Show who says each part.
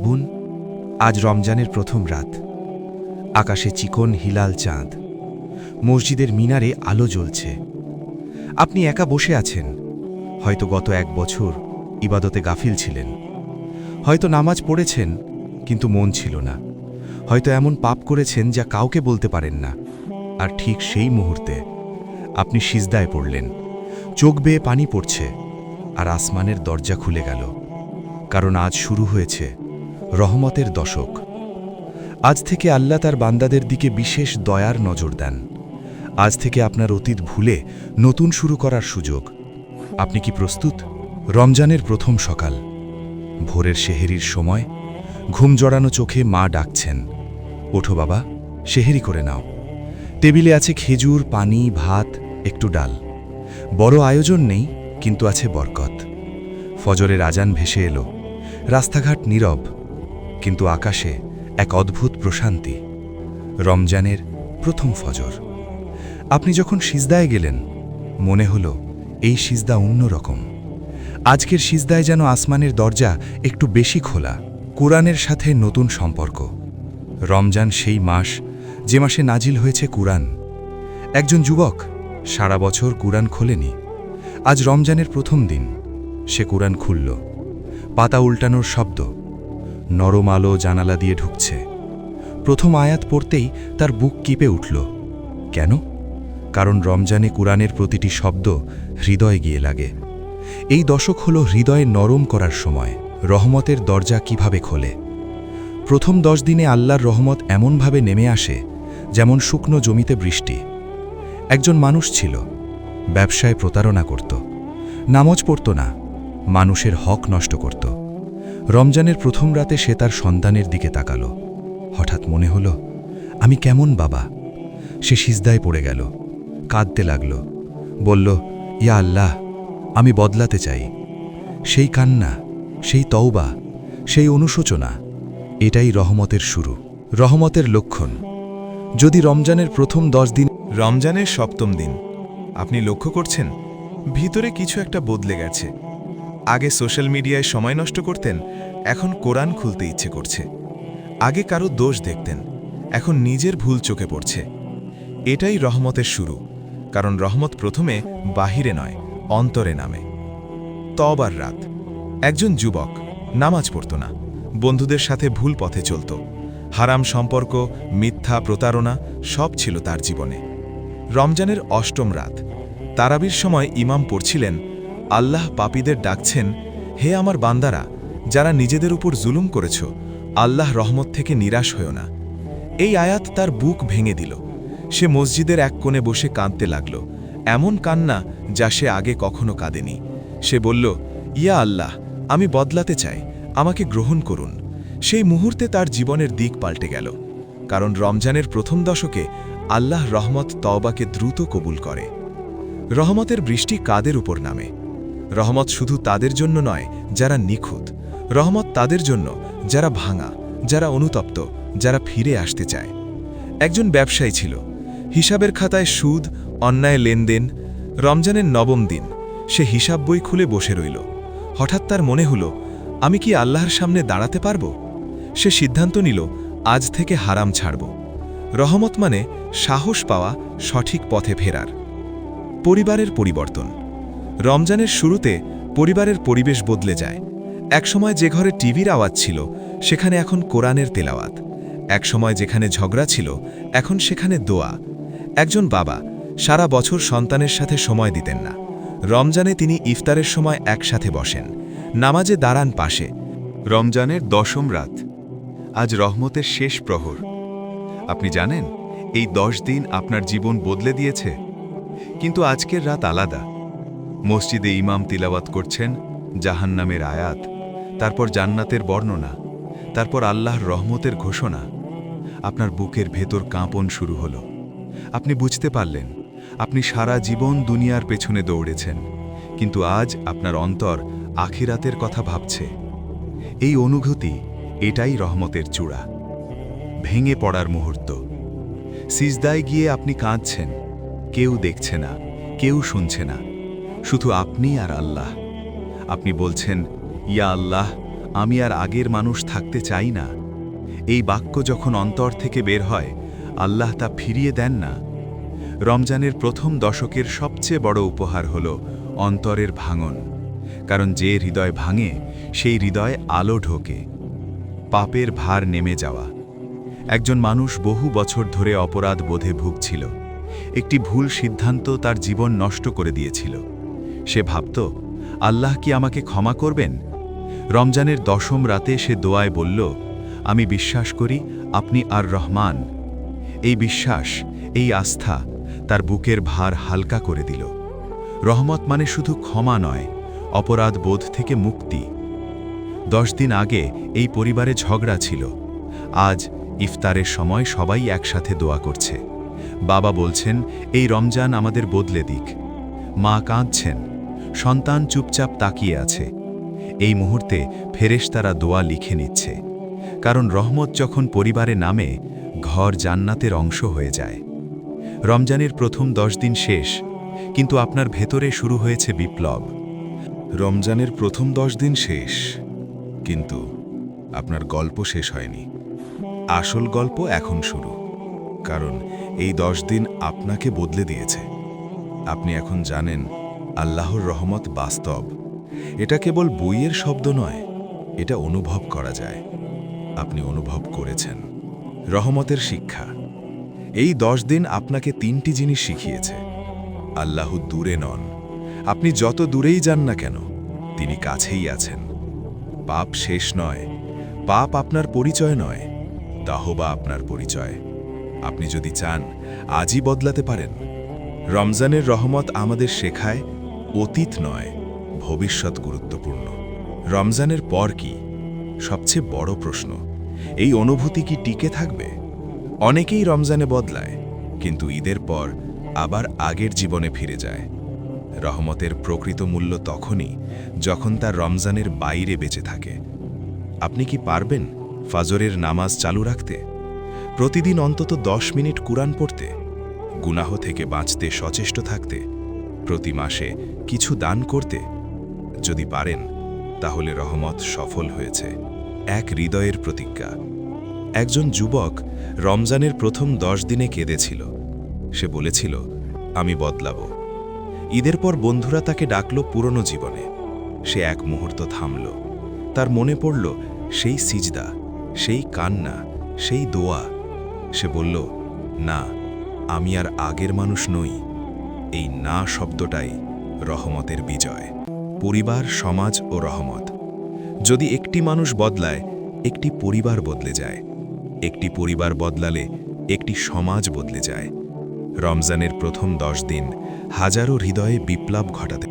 Speaker 1: ভাবুন, আজ রমজানের প্রথম রাত। আকাশে চিকন হিলাল চাঁদ। মসজিদের মিনারে আলো জ্বলছে। আপনি একা বসে আছেন। হয়তো গত এক বছর ইবাদতে গাফিল ছিলেন। হয়তো নামাজ পড়েছেন, কিন্তু মন ছিল না। হয়তো এমন পাপ করেছেন যা কাউকে বলতে পারেন না। আর ঠিক সেই মুহূর্তে আপনি সিজদায় পড়লেন। চোখ বেয়ে পানি পড়ছে, আর আসমানের দরজা খুলে গেল। কারণ আজ শুরু হয়েছে রহমতের দশক। আজ থেকে আল্লাহ তার বান্দাদের দিকে বিশেষ দয়ার নজর দেন। আজ থেকে আপনার অতীত ভুলে নতুন শুরু করার সুযোগ। আপনি কি প্রস্তুত? রমজানের প্রথম সকাল। ভোরের সেহেরির সময় ঘুম জড়ানো চোখে মা ডাকছেন। ওঠো বাবা, সেহেরি করে নাও। টেবিলে আছে খেজুর, পানি, ভাত, একটু ডাল। বড় আয়োজন নেই, কিন্তু আছে বরকত। ফজরের আজান ভেসে এলো। রাস্তাঘাট নীরব। কিন্তু আকাশে এক অদ্ভুত প্রশান্তি। রমজানের প্রথম ফজর। আপনি যখন সিজদায় গেলেন, মনে হলো এই সিজদা অন্যরকম আজকের সিজদায় যেন আসমানের দরজা একটু বেশি খোলা, কোরআনের সাথে নতুন সম্পর্ক। রমজান সেই মাস যে মাসে নাজিল হয়েছে কুরআন। একজন যুবক সারা বছর কুরআন খোলেনি। আজ রমজানের প্রথম দিন। সে কুরআন খুলল। পাতা উল্টানোর শব্দ। নরম আলো জানালা দিয়ে ঢুকছে। প্রথম আয়াত পড়তেই তার বুক কিপে উঠল। কেন? কারণ রমজানে কুরআনের প্রতিটি শব্দ হৃদয়ে গিয়ে লাগে। এই দশক হল হৃদয়ে নরম করার সময়, রহমতের দরজা কীভাবে খোলে। প্রথম দশ দিনে আল্লাহর রহমত এমনভাবে নেমে আসে, যেমন শুকনো জমিতে বৃষ্টি। একজন মানুষ ছিল, ব্যবসায় প্রতারণা করত। নামাজ পড়ত না, মানুষের হক নষ্ট করত। রমজানের প্রথম রাতে সে তার সন্তানের দিকে তাকালো। হঠাৎ মনে হল, আমি কেমন বাবা? সে সিজদায় পড়ে গেল, কাঁদতে লাগল, বলল, ইয়া আল্লাহ, আমি বদলাতে চাই। সেই কান্না, সেই তওবা, সেই অনুশোচনা, এটাই রহমতের শুরু, রহমতের লক্ষণ। যদি রমজানের প্রথম দশ দিন
Speaker 2: রমজানের সপ্তম দিন, আপনি লক্ষ্য করছেন, ভিতরে কিছু একটা বদলে গেছে। আগে সোশ্যাল মিডিয়ায় সময় নষ্ট করতেন, এখন কোরআন খুলতে ইচ্ছে করছে। আগে কারও দোষ দেখতেন, এখন নিজের ভুল চোখে পড়ছে। এটাই রহমতের শুরু, কারণ রহমত প্রথমে বাহিরে নয়, অন্তরে নামে। তবার রাত, একজন যুবক নামাজ পড়ত না, বন্ধুদের সাথে ভুল পথে চলত, হারাম সম্পর্ক, মিথ্যা প্রতারণা, সব ছিল তার জীবনে। রমজানের অষ্টম রাত, তারাবির সময় ইমাম পড়ছিলেন আল্লাহ পাপীদের ডাকছেন, হে আমার বান্দারা, যারা নিজেদের উপর জুলুম করেছ, আল্লাহ রহমত থেকে নিরাশ হয়েও না। এই আয়াত তার বুক ভেঙে দিল। সে মসজিদের এক কোণে বসে কাঁদতে লাগল, এমন কান্না যা সে আগে কখনো কাঁদেনি। সে বলল, ইয়া আল্লাহ, আমি বদলাতে চাই, আমাকে গ্রহণ করুন। সেই মুহূর্তে তার জীবনের দিক পাল্টে গেল, কারণ রমজানের প্রথম দশকে আল্লাহ রহমত তওবাকে দ্রুত কবুল করে। রহমতের বৃষ্টি কাদের উপর নামে? রহমত শুধু তাদের জন্য নয়, যারা নিখুঁত। রহমত তাদের জন্য, যারা ভাঙা, যারা অনুতপ্ত, যারা ফিরে আসতে চায়। একজন ব্যবসায়ী ছিল। হিসাবের খাতায় সুদ, অন্যায় লেনদেন, রমজানের নবম দিন। সে হিসাব বই খুলে বসে রইল। হঠাৎ তার মনে হল, আমি কি আল্লাহর সামনে দাঁড়াতে পারব? সে সিদ্ধান্ত নিল, আজ থেকে হারাম ছাড়ব। রহমত মানে সাহস পাওয়া সঠিক পথে ফেরার। পরিবারের পরিবর্তন। রমজানের শুরুতে পরিবারের পরিবেশ বদলে যায়। একসময় যে ঘরে টিভির আওয়াজ ছিল, সেখানে এখন কোরআনের তেলাওয়াত। একসময় যেখানে ঝগড়া ছিল, এখন সেখানে দোয়া। একজন বাবা সারা বছর সন্তানের সাথে সময় দিতেন না। রমজানে তিনি ইফতারের সময় একসাথে বসেন। নামাজে দাঁড়ান পাশে।
Speaker 3: রমজানের দশম রাত। আজ রহমতের শেষ প্রহর। আপনি জানেন, এই দশ দিন আপনার জীবন বদলে দিয়েছে। কিন্তু আজকের রাত আলাদা। মসজিদে ইমাম তিলাওয়াত করছেন জাহান্নামের আয়াত, তারপর জান্নাতের বর্ণনা, তারপর আল্লাহর রহমতের ঘোষণা। আপনার বুকের ভেতর কাঁপন শুরু হল। আপনি বুঝতে পারলেন, আপনি সারা জীবন দুনিয়ার পেছনে দৌড়েছেন, কিন্তু আজ আপনার অন্তর আখিরাতের কথা ভাবছে। এই অনুভূতি, এটাই রহমতের চূড়া। ভেঙে পড়ার মুহূর্ত। সিজদায় গিয়ে আপনি কাঁদছেন, কেউ দেখছে না, কেউ শুনছে না। শুধু আপনি আর আল্লাহ। আপনি বলছেন, ইয়া আল্লাহ, আমি আর আগের মানুষ থাকতে চাই না। এই বাক্য যখন অন্তর থেকে বের হয়, আল্লাহ তা ফিরিয়ে দেন না। রমজানের প্রথম দশকের সবচেয়ে বড় উপহার হল অন্তরের ভাঙন। কারণ যে হৃদয় ভাঙে, সেই হৃদয় আলো ঢোকে। পাপের ভার নেমে যাওয়া। একজন মানুষ বহু বছর ধরে অপরাধ বোধে ভুগছিল। একটি ভুল সিদ্ধান্ত তার জীবন নষ্ট করে দিয়েছিল। সে ভাবত, আল্লাহ কি আমাকে ক্ষমা করবেন? রমজানের দশম রাতে সে দোয়ায় বলল, আমি বিশ্বাস করি আপনি আর রহমান। এই বিশ্বাস, এই আস্থা তার বুকের ভার হালকা করে দিল। রহমত মানে শুধু ক্ষমা নয়, অপরাধ বোধ থেকে মুক্তি। দশ দিন আগে এই পরিবারে ঝগড়া ছিল। আজ ইফতারের সময় সবাই একসাথে দোয়া করছে। বাবা বলছেন, এই রমজান আমাদের বদলে দিক। মা কাঁদছেন। সন্তান চুপচাপ তাকিয়ে আছে। এই মুহূর্তে ফেরেশতারা দোয়া লিখে নিচ্ছে। কারণ রহমত যখন পরিবারে নামে, ঘর জান্নাতের অংশ হয়ে যায়। রমজানের প্রথম দশ দিন শেষ, কিন্তু আপনার ভেতরে শুরু হয়েছে বিপ্লব।
Speaker 2: রমজানের প্রথম দশ দিন শেষ, কিন্তু আপনার গল্প শেষ হয়নি। আসল গল্প এখন শুরু। কারণ এই দশ দিন আপনাকে বদলে দিয়েছে। আপনি এখন জানেন আল্লাহর রহমত বাস্তব। এটা কেবল বইয়ের শব্দ নয়, এটা অনুভব করা যায়। আপনি অনুভব করেছেন। রহমতের শিক্ষা। এই দশ দিন আপনাকে তিনটি জিনিস শিখিয়েছে। আল্লাহ দূরে নন। আপনি যত দূরেই যান না কেন, তিনি কাছেই আছেন। পাপ শেষ নয়। পাপ আপনার পরিচয় নয়। তাহবা আপনার পরিচয়। আপনি যদি চান, আজই বদলাতে পারেন। রমজানের রহমত আমাদের শেখায় অতীত নয়, ভবিষ্যৎ গুরুত্বপূর্ণ। রমজানের পর কি? সবচেয়ে বড় প্রশ্ন। এই অনুভূতি কি টিকে থাকবে? অনেকেই রমজানে বদলায়, কিন্তু ঈদের পর আবার আগের জীবনে ফিরে যায়। রহমতের প্রকৃত মূল্য তখনই যখন তার রমজানের বাইরে বেঁচে থাকে। আপনি কি পারবেন ফাজরের নামাজ চালু রাখতে? প্রতিদিন অন্তত দশ মিনিট কুরআন পড়তে? গুনাহ থেকে বাঁচতে সচেষ্ট থাকতে? প্রতি মাসে কিছু দান করতে? যদি পারেন, তাহলে রহমত সফল হয়েছে। এক হৃদয়ের প্রতিজ্ঞা। একজন যুবক রমজানের প্রথম দশ দিনে কেঁদেছিল। সে বলেছিল, আমি বদলাবো। ঈদের পর বন্ধুরা তাকে ডাকল পুরনো জীবনে। সে এক মুহূর্ত থামল। তার মনে পড়ল, সেই সিজদা, সেই কান্না, সেই দোয়া। সে বলল, না, আমি আর আগের মানুষ নই। এই না শব্দটাই রহমতের বিজয়। পরিবার, সমাজ ও রহমত। যদি একটি মানুষ বদলায়, একটি পরিবার বদলে যায়। একটি পরিবার বদলালে একটি সমাজ বদলে যায়। রমজানের প্রথম দশ দিন হাজারো হৃদয়ে বিপ্লব ঘটাতে